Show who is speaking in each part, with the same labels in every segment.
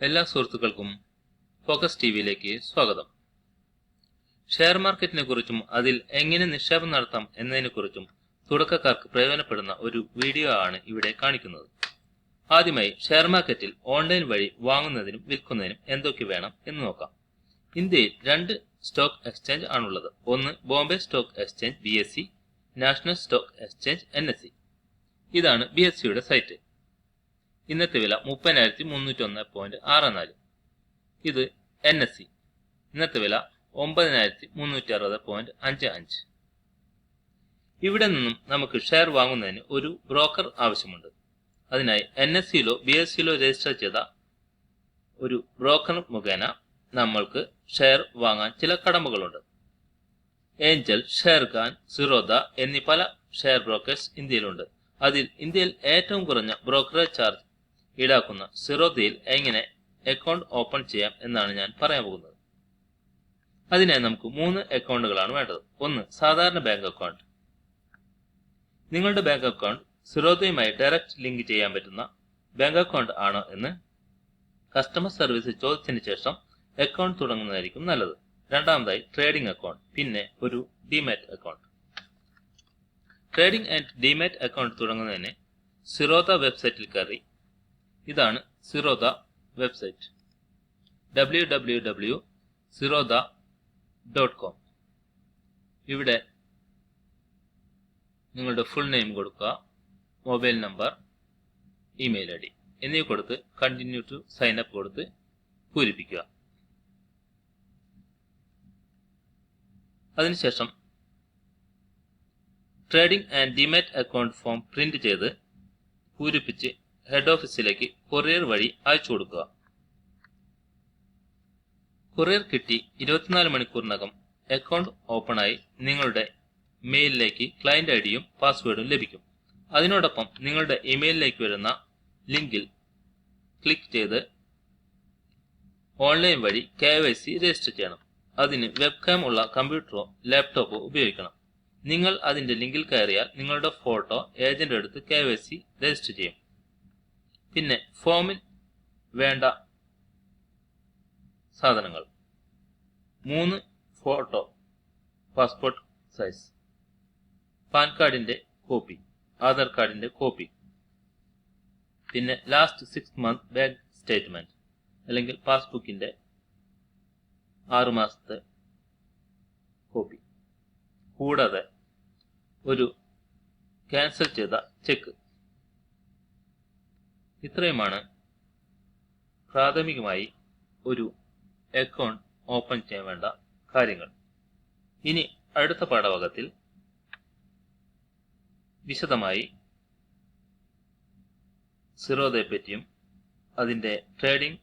Speaker 1: എല്ലാ സുഹൃത്തുക്കൾക്കും focus T വിയിലേക്ക് സ്വാഗതം. ഷെയർ മാർക്കറ്റിനെ കുറിച്ചും അതിൽ എങ്ങനെ നിക്ഷേപം നടത്താം എന്നതിനെക്കുറിച്ചും തുടക്കക്കാർക്ക് പ്രയോജനപ്പെടുന്ന ഒരു വീഡിയോ ആണ് ഇവിടെ കാണിക്കുന്നത്. ആദ്യമായി ഷെയർ മാർക്കറ്റിൽ ഓൺലൈൻ വഴി വാങ്ങുന്നതിനും വിൽക്കുന്നതിനും എന്തൊക്കെ വേണം എന്ന് നോക്കാം. ഇന്ത്യയിൽ രണ്ട് സ്റ്റോക്ക് എക്സ്ചേഞ്ച് ആണുള്ളത്. ഒന്ന് Bombay stock exchange B national stock exchange N ഇതാണ് ബി സൈറ്റ്. ഇന്നത്തെ വില മുപ്പതിനായിരത്തി മുന്നൂറ്റി ഒന്ന് പോയിന്റ് ആറ് നാല്. ഇത് എൻ എസ് സി. ഇന്നത്തെ വില ഒമ്പതിനായിരത്തി മുന്നൂറ്റി അറുപത് പോയിന്റ് അഞ്ച് അഞ്ച്. ഇവിടെ നിന്നും നമുക്ക് ഷെയർ വാങ്ങുന്നതിന് ഒരു ബ്രോക്കർ ആവശ്യമുണ്ട്. അതിനായി എൻ എസ് സിയിലോ ബി എസ് സിയിലോ രജിസ്റ്റർ ചെയ്ത ഒരു ബ്രോക്കർ മുഖേന നമ്മൾക്ക് ഷെയർ വാങ്ങാൻ ചില കടമകളുണ്ട്. ഏഞ്ചൽ ഷെയർഖാൻ സിറോദ എന്നീ പല ഷെയർ ബ്രോക്കേഴ്സ് ഇന്ത്യയിലുണ്ട്. അതിൽ ഇന്ത്യയിൽ ഏറ്റവും കുറഞ്ഞ ബ്രോക്കറേജ് ചാർജ് ഈടാക്കുന്ന സിറോദയിൽ എങ്ങനെ അക്കൗണ്ട് ഓപ്പൺ ചെയ്യാം എന്നാണ് ഞാൻ പറയാൻ പോകുന്നത്. അതിനായി നമുക്ക് മൂന്ന് അക്കൗണ്ടുകളാണ് വേണ്ടത്. ഒന്ന് സാധാരണ ബാങ്ക് അക്കൗണ്ട് നിങ്ങളുടെ ബാങ്ക് അക്കൗണ്ട് സിറോദയുമായി ഡയറക്റ്റ് ലിങ്ക് ചെയ്യാൻ പറ്റുന്ന ബാങ്ക് അക്കൗണ്ട് ആണോ എന്ന് കസ്റ്റമർ സർവീസ് ചോദിച്ചതിന് ശേഷം അക്കൗണ്ട് തുടങ്ങുന്നതായിരിക്കും നല്ലത്. രണ്ടാമതായി ട്രേഡിംഗ് അക്കൗണ്ട് പിന്നെ ഒരു demat account trading and demat account തുടങ്ങുന്നതിന് സിറോദ വെബ്സൈറ്റിൽ കയറി ഇതാണ് Zerodha website. W W W Zerodha dot com ഇവിടെ നിങ്ങളുടെ ഫുൾ നെയിം കൊടുക്കുക mobile number email I D. എന്നിവ കൊടുത്ത് കണ്ടിന്യൂ ടു സൈൻ അപ്പ് കൊടുത്ത് പൂരിപ്പിക്കുക. അതിനുശേഷം trading and demat account form print ചെയ്ത് പൂരിപ്പിച്ച് ഹെഡ് ഓഫീസിലേക്ക് കൊറിയർ വഴി അയച്ചു കൊടുക്കുക. കൊറിയർ കിട്ടി ഇരുപത്തിനാല് മണിക്കൂറിനകം അക്കൗണ്ട് ഓപ്പണായി നിങ്ങളുടെ മെയിലിലേക്ക് ക്ലയന്റ് ഐ ഡിയും പാസ്വേഡും ലഭിക്കും. അതിനോടൊപ്പം നിങ്ങളുടെ ഇമെയിലിലേക്ക് വരുന്ന ലിങ്കിൽ ക്ലിക്ക് ചെയ്ത് ഓൺലൈൻ വഴി കെ വൈ സി രജിസ്റ്റർ ചെയ്യണം. അതിന് വെബ്കാം ഉള്ള കമ്പ്യൂട്ടറോ ലാപ്ടോപ്പോ ഉപയോഗിക്കണം. നിങ്ങൾ അതിന്റെ ലിങ്കിൽ കയറിയാൽ നിങ്ങളുടെ ഫോട്ടോ ഏജന്റ് എടുത്ത് കെ വൈ സി രജിസ്റ്റർ ചെയ്യും. പിന്നെ ഫോമിൽ വേണ്ട സാധനങ്ങൾ. മൂന്ന് ഫോട്ടോ പാസ്പോർട്ട് സൈസ് പാൻ കാർഡിന്റെ കോപ്പി ആധാർ കാർഡിന്റെ കോപ്പി പിന്നെ last six month bank statement അല്ലെങ്കിൽ പാസ്ബുക്കിന്റെ ആറു മാസത്തെ കോപ്പി കൂടാതെ ഒരു ക്യാൻസൽ ചെയ്ത ചെക്ക് ഇത്രയുമാണ് പ്രാഥമികമായി ഒരു അക്കൗണ്ട് ഓപ്പൺ ചെയ്യാൻ വേണ്ട കാര്യങ്ങൾ. ഇനി അടുത്ത പാഠഭാഗത്തിൽ വിശദമായി സിറോദയെ പറ്റിയും അതിന്റെ ട്രേഡിംഗ്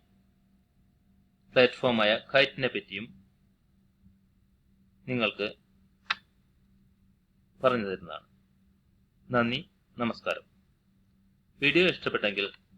Speaker 1: പ്ലാറ്റ്ഫോമായ കൈറ്റിനെ പറ്റിയും നിങ്ങൾക്ക് പറഞ്ഞു തരുന്നതാണ്. നന്ദി നമസ്കാരം. വീഡിയോ ഇഷ്ടപ്പെട്ടെങ്കിൽ